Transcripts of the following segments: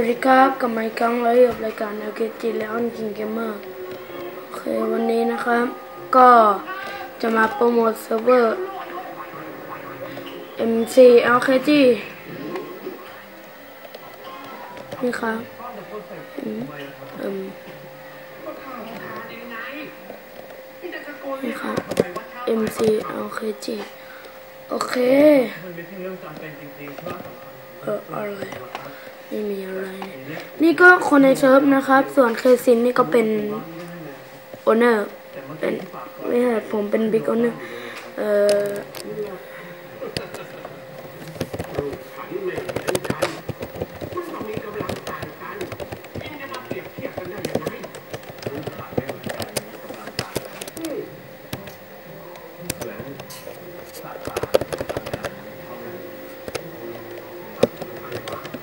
วัสดีครับกลับมาอีกครั้งแล้วกับรายการ LKG Leon King Gamer โอเควันนี้นะครับ ก็จะมาโปรโมทเซิร์ฟเวอร์ MC LKG นี่ครับนี่ครับ MC LKG โอเคเอออะไร ไม่มีอะไร นี่ก็คนในเซิร์ฟนะครับ ส่วนเคซินนี่ก็เป็นโอเนอร์เป็นไม่ใช่ผมเป็นบิ๊กโอเนอร์เอ่อ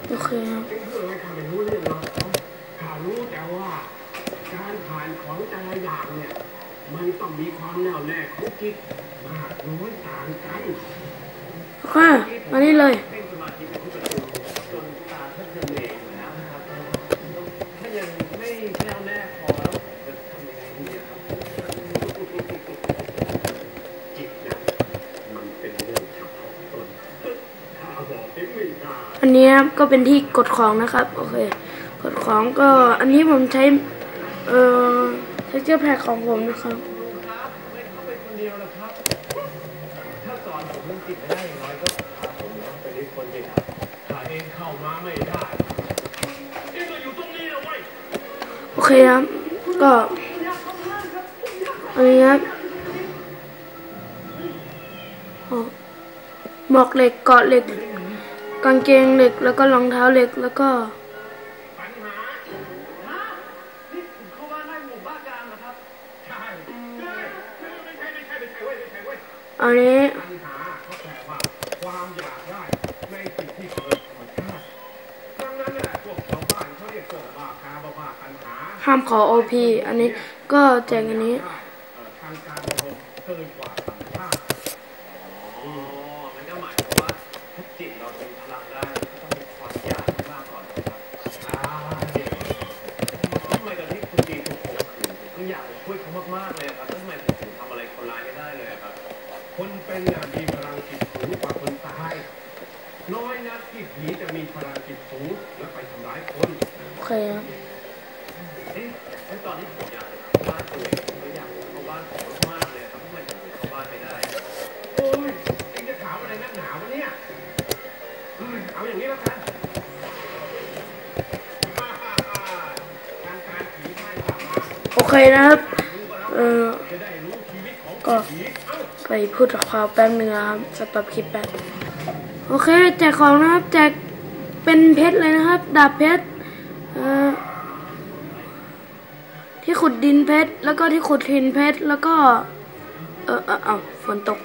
โอเคครับ ข้ารู้แต่ว่าการผ่าน ของแต่ละอย่างเนี่ย มันต้องมีความแน่วแน่ของจิตมากน้อยต่างกันโอเคมานี่เลยเป็นสมาธิเป็นผู้ประชุมจนตาท่านเองแล้วนะครับถ้ายังไม่แน่วแน่พอแล้วจะทำยังไงดีอะครับจิตนะมันเป็นเรื่องเฉพาะตนข้าบอกให้ไม่ได้อันนี้ครับก็เป็นที่กดของนะครับ โอเค กดของก็อันนี้ผมใช้ เอ่อเทคเจอร์แพคของผมนะครับครับไม่เข้าไปคนเดียวหรอกครับถ้าสอนผมเรื่องจิตได้อย่างน้อยก็พาผมน้องไปด้วยคนเดียวถ้าเองเข้ามาไม่ได้เองก็อยู่ตรงนี้นะเว้ยโอเคครับ ก็อันนี้ครับอ๋อหมวกเหล็กเกาะเหล็ก กางเกงเหล็กแล้วก็รองเท้าเหล็กแล้วก็าติดันนี้ห้ามขอ OP อันนี้ก็แจกอันนี้ทางการเมืองเกินกว่าธรรมชาติอ๋อมันก็หมายถึงว่าถ้าจิตเรามีพลังได้ก็ต้องมีความอยากมากก่อนนะครับใช่ทำไมตอนที่คุณจีนถูกข่มขืนผมก็อยากจะช่วยเขามากๆเลยครับแล้วทำไม เป็นน่ะมีพลังจิตสูงกว่าคนตาย น้อยนักที่ผีจะมีพลังจิตสูงและไปทำร้ายคนโอเคครับเอ๊ะแล้วตอนที่ผมอยากจะเข้าบ้านตัวเองผมก็อยากจะเข้าบ้านผมมากๆเลยครับทำไมผมถึงเข้าบ้านไม่ได้โอ้ยเอ็งจะถามอะไรนักหนาวะเนี่ยเฮ้ยเอาอย่างนี้แล้วกันฮ่าฮ่าฮ่าทางการผีไม่ทำมาโอเคนะครับรู้ก็แล้วเออจะได้รู้ชีวิตของก็ผีเอ้า ไปพูดกับเขาแป๊บนึงนะครับสต็อปคลิปแป๊บโอเคแจกของนะครับแจกเป็นเพชรเลยนะครับ ดาบเพชรที่ขุดดินเพชรแล้วก็ที่ขุดหินเพชรแล้วก็ เออเออเอาฝนตก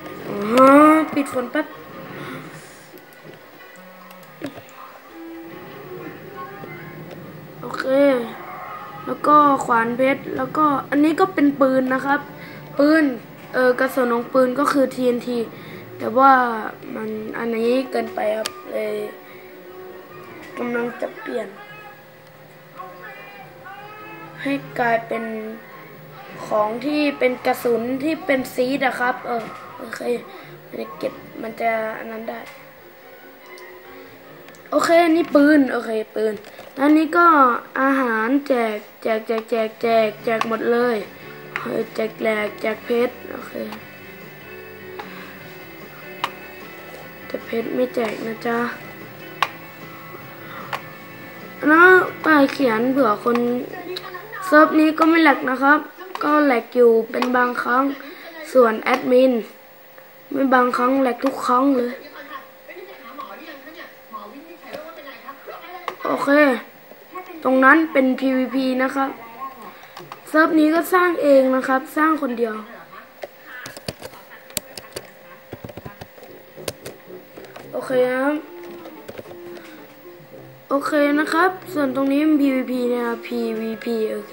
ปิดฝนแป๊บโอเค แล้วก็ขวานเพชรแล้วก็อันนี้ก็เป็นปืนนะครับ ปืน เออกระสุนของปืนก็คือ TNT แต่ว่ามันอันนี้เกินไปครับเลยกำลังจะเปลี่ยน ให้กลายเป็นของที่เป็นกระสุนที่เป็นซีดอะครับ เออโอเคมันจะเก็บมันจะอันนั้นได้ โอเคนี่ปืน โอเคปืนอันนี้ก็อาหารแจกแจกแจกแจกแจกแจกหมดเลย แจกแหลกแจกเพชรโอเคแต่เพชรไม่แจกนะจ๊ะแล้วป้ายเขียนเผื่อคนเซิร์ฟนี้ก็ไม่แหลกนะครับ ก็แหลกอยู่เป็นบางครั้งส่วนแอดมินไม่บางครั้งแหลกทุกครั้งเลยโอเค ตรงนั้นเป็น PVP นะครับ เซิร์ฟนี้ก็สร้างเองนะครับ สร้างคนเดียว โอเคครับ โอเคนะครับ ส่วนตรงนี้เป็น PVP นะครับ PVP โอเค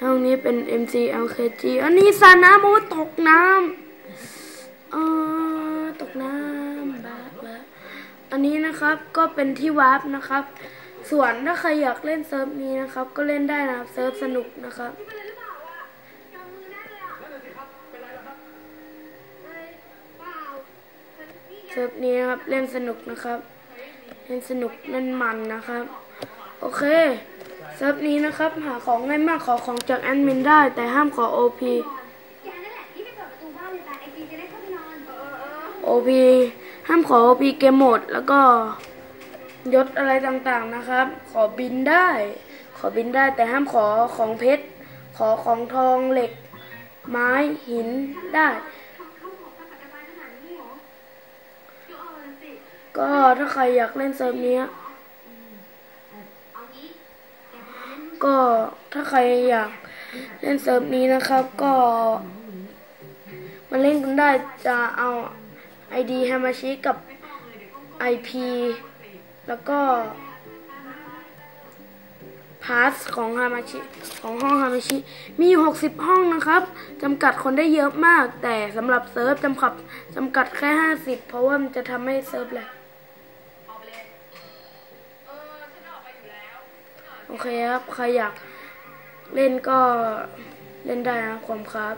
ตรงนี้เป็น MCLKG อันนี้สาน้ำโอ้ตกน้ำเออตกน้ำบ้าบ้าอันนี้นะครับก็เป็นที่วาร์ปนะครับส่วนถ้าใครอยากเล่นเซิร์ฟนี้นะครับ ก็เล่นได้นะครับเซิร์ฟสนุกนะครับ เซิร์ฟนี้ครับเล่นสนุกนะครับ เล่นสนุกเล่นมันนะครับ โอเคเซิร์ฟนี้นะครับ หาของง่ายมากขอของจากแอดมินได้ แต่ห้ามขอ OP แกนั่นแหละที่ไปเปิดประตูบ้านเลยแต่ไอจีจะได้เข้าไปนอนเออเออ OP ห้ามขอ OP เกมโหมด แล้วก็ยศอะไรต่างๆนะครับ ขอบินได้ ขอบินได้แต่ห้ามขอของเพชร ขอของทองเหล็ก ไม้หินได้ ก็ถ้าใครอยากเล่นเซิร์ฟนี้ก็ถ้าใครอยากเล่นเซิร์ฟนี้นะครับ ก็มาเล่นกันได้จะเอา ID ฮามาชิกับ IP แล้วก็พาสของฮามาชิของห้องฮามาชิมีอยู่60 ห้องนะครับจำกัดคนได้เยอะมาก แต่สำหรับเซิร์ฟจำกัดจำกัดแค่ 50 เพราะว่ามันจะทำให้เซิร์ฟแหลก อเคครับ ใครอยากเล่นก็เล่นได้นะความครับ